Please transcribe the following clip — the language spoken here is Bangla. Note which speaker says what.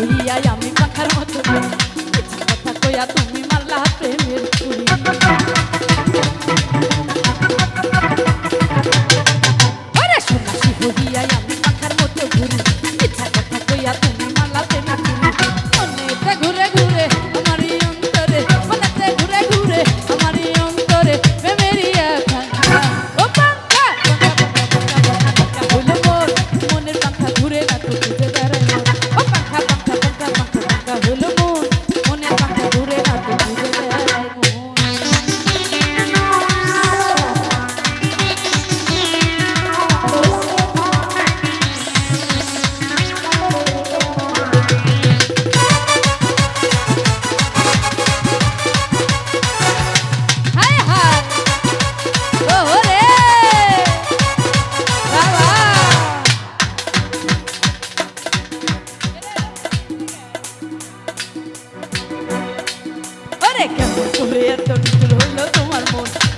Speaker 1: উড়িয়াই আমি পাখার মতো কথা কইয়া তুমি মারলা প্রেমের ছুরি। ওরে সোনাশি হইয়াই আমি পাখার মতো ঘুরি। কেমন করে এত হলো তোমার মন?